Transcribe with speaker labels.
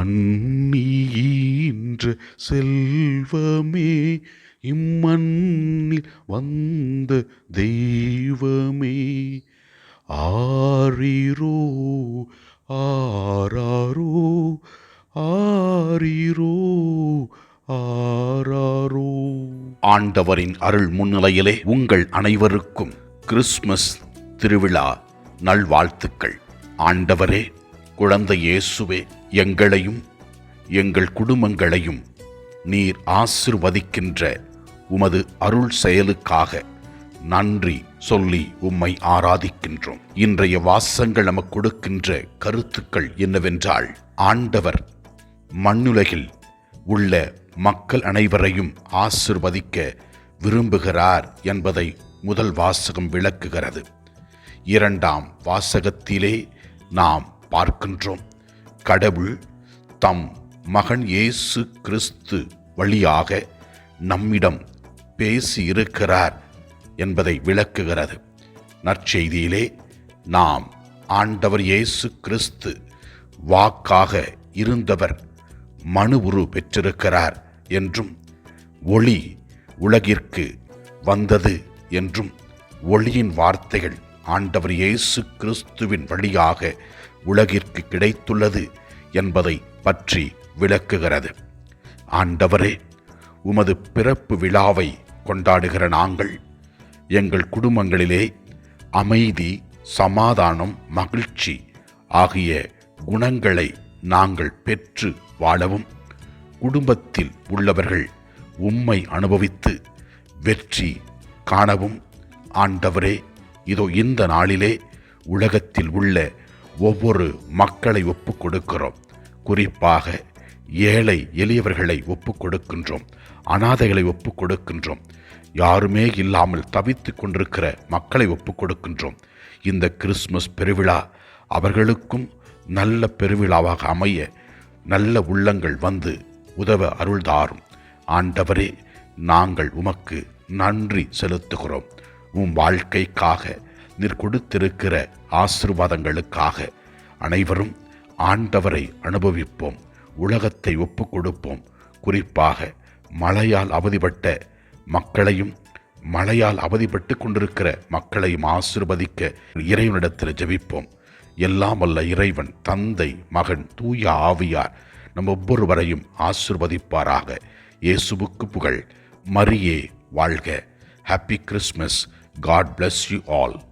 Speaker 1: கண்ணீன்ற செல்வமே இம்மண்ணில் வந்த தெய்வமே. ஆரிரோ ஆராரோ ஆரிரோ ஆராரோ. ஆண்டவரின் அருள் முன்னிலையிலே உங்கள் அனைவருக்கும் கிறிஸ்மஸ் திருவிழா நல்வாழ்த்துக்கள். ஆண்டவரே குழந்தை இயேசுவே எங்களையும் எங்கள் குடும்பங்களையும் நீர் ஆசிர்வதிக்கின்ற உமது அருள் செயலுக்காக நன்றி சொல்லி உம்மை ஆராதிக்கின்றோம். இன்றைய வாசங்கள் நமக்கு கொடுக்கின்ற கருத்துக்கள் என்னவென்றால் ஆண்டவர் மண்ணுலகில் உள்ள மக்கள் அனைவரையும் ஆசிர்வதிக்க விரும்புகிறார் என்பதை முதல் வாசகம் விளக்குகிறது. இரண்டாம் வாசகத்திலே நாம் பார்க்கின்றோம். கடவுள் தம் மகன் இயேசு கிறிஸ்து வழியாக நம்மிடம் பேசியிருக்கிறார் என்பதை விளக்குகிறது. நற்செய்தியிலே நாம் ஆண்டவர் இயேசு கிறிஸ்து வாக்காக இருந்தவர் மனு உரு பெற்றிருக்கிறார் என்றும் ஒளி உலகிற்கு வந்தது என்றும் ஒளியின் வார்த்தைகள் ஆண்டவர் இயேசு கிறிஸ்துவின் வழியாக உலகிற்கு கிடைத்துள்ளது என்பதை பற்றி விளக்குகிறது. ஆண்டவரே உமது பிறப்பு விழாவை கொண்டாடுகிற நாங்கள் எங்கள் குடும்பங்களிலே அமைதி சமாதானம் மகிழ்ச்சி ஆகிய குணங்களை நாங்கள் பெற்று வாழவும். குடும்பத்தில் உள்ளவர்கள் உம்மை அனுபவித்து வெற்றி காணவும். ஆண்டவரே இதோ இந்த நாளிலே உலகத்தில் உள்ள ஒவ்வொரு மக்களை ஒப்புக் கொடுக்கிறோம் குறிப்பாக ஏழை எளியவர்களை ஒப்புக் கொடுக்கின்றோம் அனாதைகளை ஒப்புக் கொடுக்கின்றோம் யாருமே இல்லாமல் தவித்து கொண்டிருக்கிற மக்களை ஒப்புக் கொடுக்கின்றோம் இந்த கிறிஸ்மஸ் பெருவிழா அவர்களுக்கும் நல்ல பெருவிழாவாக அமைய நல்ல உள்ளங்கள் வந்து உதவ அருள்தாரும். ஆண்டவரே நாங்கள் உமக்கு நன்றி செலுத்துகிறோம். உம் வாழ்க்கைக்காக நீர் கொடுத்திருக்கிற ஆசிர்வாதங்களுக்காக. அனைவரும் ஆண்டவரை அனுபவிப்போம் உலகத்தை ஒப்புக் கொடுப்போம் குறிப்பாக மழையால் அவதிப்பட்ட மக்களையும் மழையால் அவதிப்பட்டு கொண்டிருக்கிற மக்களையும் ஆசிர்வதிக்க இறைவனிடத்தில் ஜெபிப்போம். எல்லாம் அல்ல இறைவன் தந்தை மகன் தூய ஆவியார் நம் ஒவ்வொருவரையும் ஆசிர்வதிப்பாராக. இயேசுவுக்கு புகழ். மரியே வாழ்க. Happy Christmas God bless you all